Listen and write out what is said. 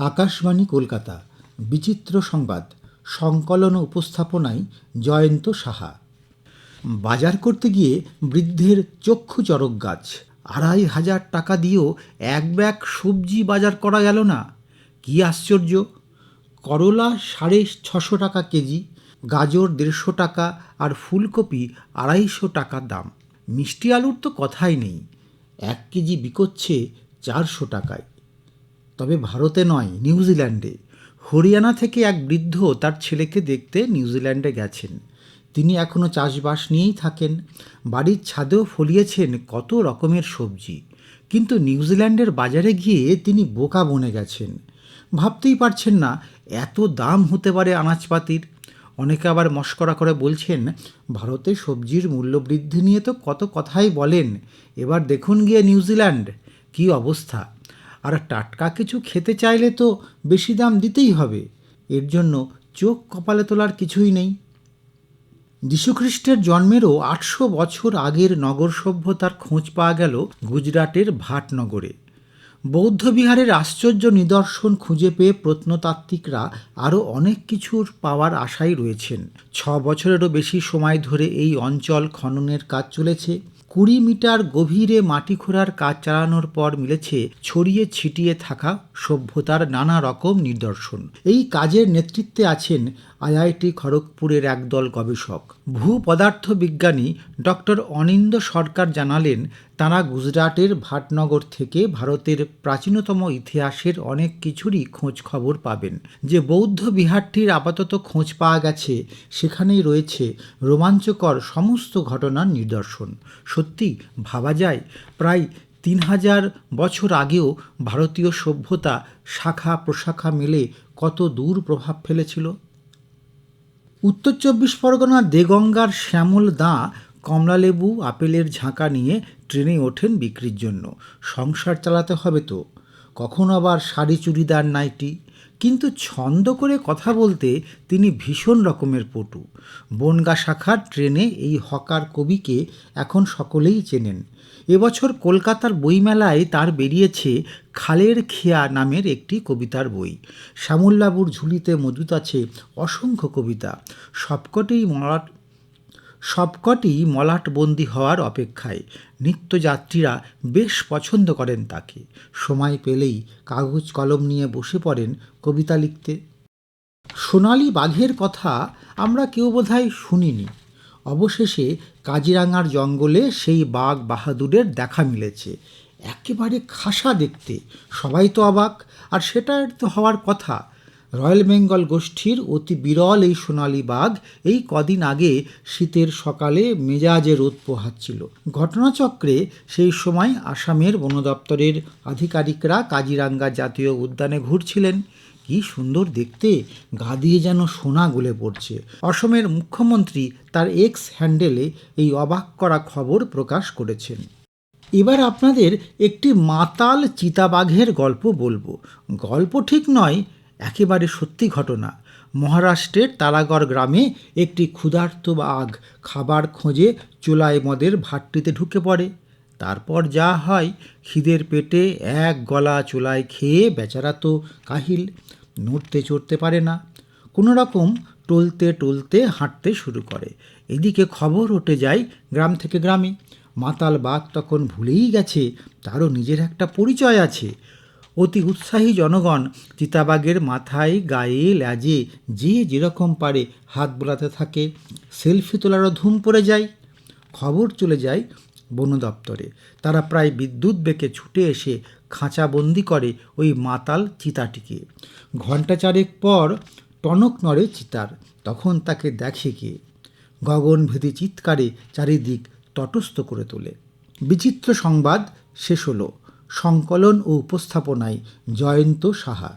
আকাশবাণী কলকাতা, বিচিত্র সংবাদ, সংকলন উপস্থাপনায় জয়ন্ত সাহা। বাজার করতে গিয়ে বৃদ্ধের চক্ষু চরক গাছ। আড়াই হাজার টাকা দিয়েও এক ব্যাগ সবজি বাজার করা গেল না। কি আশ্চর্য! করলা সাড়ে ছশো টাকা কেজি, গাজর দেড়শো টাকা আর ফুলকপি আড়াইশো টাকা দাম। মিষ্টি আলুর তো কথাই নেই। এক কেজি বিকোচ্ছে চারশো টাকায়। তবে ভারতে নয়, নিউজিল্যান্ডে। হরিয়ানা থেকে এক বৃদ্ধ তার ছেলেকে দেখতে নিউজিল্যান্ডে গেছেন। তিনি এখনও চাষবাস নিয়েই থাকেন। বাড়ির ছাদেও ফলিয়েছেন কত রকমের সবজি। কিন্তু নিউজিল্যান্ডের বাজারে গিয়ে তিনি বোকা বনে গেছেন। ভাবতেই পারছেন না, এত দাম হতে পারে আনাজপাতির। অনেকে আবার মস্করা করে বলছেন, ভারতে সবজির মূল্য বৃদ্ধি নিয়ে তো কত কথাই বলেন। এবার দেখুন গিয়ে নিউজিল্যান্ড, কী অবস্থা? আর টাটকা কিছু খেতে চাইলে তো বেশি দাম দিতেই হবে। এর জন্য চোখ কপালে তোলার কিছুই নেই। যীশুখ্রিস্টের জন্মেরও আটশো বছর আগের নগর সভ্যতার খোঁজ পাওয়া গেল গুজরাটের ভাটনগরে। বৌদ্ধ বিহারের আশ্চর্য নিদর্শন খুঁজে পেয়ে প্রত্নতাত্ত্বিকরা আরও অনেক কিছুর পাওয়ার আশায় রয়েছেন। ছ বছরেরও বেশি সময় ধরে এই অঞ্চল খননের কাজ চলেছে। কুড়ি মিটার গভীরে মাটি খোঁড়ার কাজ চালানোর পর মিলেছে ছড়িয়ে ছিটিয়ে থাকা সভ্যতার নানা রকম নিদর্শন। এই কাজের নেতৃত্বে আছেন আইআইটি খড়গপুরের একদল গবেষক। ভূপদার্থ বিজ্ঞানী ডক্টর অনিন্দ সরকার জানালেন তাঁরা গুজরাটের ভাটনগর থেকে ভারতের প্রাচীনতম ইতিহাসের অনেক কিছুরই খোঁজ খবর পাবেন। যে বৌদ্ধ বিহারটির আপাতত খোঁজ পাওয়া গেছে, সেখানেই রয়েছে রোমাঞ্চকর সমস্ত ঘটনার নিদর্শন। সত্যি, ভাবা যায়, প্রায় তিন হাজার বছর আগেও ভারতীয় সভ্যতা শাখা প্রশাখা মিলে কত দূর প্রভাব ফেলেছিল? উত্তর চব্বিশ পরগনার দেগঙ্গার শ্যামল দাঁ কমলালেবু আপেলের ঝাঁকা নিয়ে ট্রেনে ওঠেন বিক্রির জন্য। সংসার চালাতে হবে তো। কখনো আবার শাড়ি চুড়িদার নাইটি? কিন্তু ছন্দ করে কথা বলতে তিনি ভীষণ রকমের পটু। বনগা শাখার ট্রেনে এই হকার কবিকে এখন সকলেই চেনেন। এবছর কলকাতার বইমেলায় তার বেরিয়েছে খালের খেয়া নামের একটি কবিতার বই। শ্যামল্লাবুর ঝুলিতে মজুত আছে অসংখ্য কবিতা। সবকটিই মলাট সবকটি মলাটবন্দি হওয়ার অপেক্ষায় নিত্যযাত্রীরা বেশ পছন্দ করেন তাকে। সময় পেলেই কাগজ কলম নিয়ে বসে পড়েন কবিতা লিখতে। সোনালি বাঘের কথা আমরা কেউ বোধহয় শুনিনি। অবশেষে কাজিরাঙার জঙ্গলে সেই বাঘ বাহাদুরের দেখা মিলেছে। একেবারে খাসা দেখতে। সবাই তো অবাক, আর সেটা তো হওয়ার কথা। রয়্যাল বেঙ্গল গোষ্ঠীর অতি বিরল এই সোনালি বাঘ এই কদিন আগে শীতের সকালে মেজাজে রোদ পোহাচ্ছিল। ঘটনাচক্রে সেই সময় আসামের বন দপ্তরের আধিকারিকরা কাজিরাঙ্গা জাতীয় উদ্যানে ঘুরছিলেন। কি সুন্দর দেখতে, গা দিয়ে যেন সোনা গলে পড়ছে। অসমের মুখ্যমন্ত্রী তার এক্স হ্যান্ডেলে এই অবাক করা খবর প্রকাশ করেছেন। এবার আপনাদের একটি মাতাল চিতাবাঘের গল্প বলব। গল্প ঠিক নয় একেবারে সত্যি ঘটনা। মহারাষ্ট্রের তারাগড় গ্রামে একটি ক্ষুধার্ত বাঘ খাবার খোঁজে চোলাই মদের ভাটটিতে ঢুকে পড়ে। তারপর যা হয়, খিদের পেটে এক গলা চোলাই খেয়ে বেচারা তো কাহিল, নড়তে চড়তে পারে না। কোনো রকম টলতে টলতে হাঁটতে শুরু করে। এদিকে খবর উঠে যায় গ্রাম থেকে গ্রামে। মাতাল বাঘ তখন ভুলেই গেছে, তারও নিজের একটা পরিচয় আছে। অতি উৎসাহী জনগণ চিতাবাঘের মাথায় গায়ে ল্যাজে যে যেরকম পারে হাত বোলাতে থাকে, সেলফি তোলারও ধুম পড়ে যায়। খবর চলে যায় বন দপ্তরে। তারা প্রায় বিদ্যুৎ বেঁকে ছুটে এসে খাঁচাবন্দি করে ওই মাতাল চিতাটিকে। ঘণ্টা চারেক পর টনক নড়ে চিতার, তখন তাকে দেখে কে? গগনভেদী চিৎকারে চারিদিক তটস্থ করে তোলে। বিচিত্র সংবাদ শেষ হলো। সংকলন ও উপস্থাপনায় জয়ন্ত সাহা।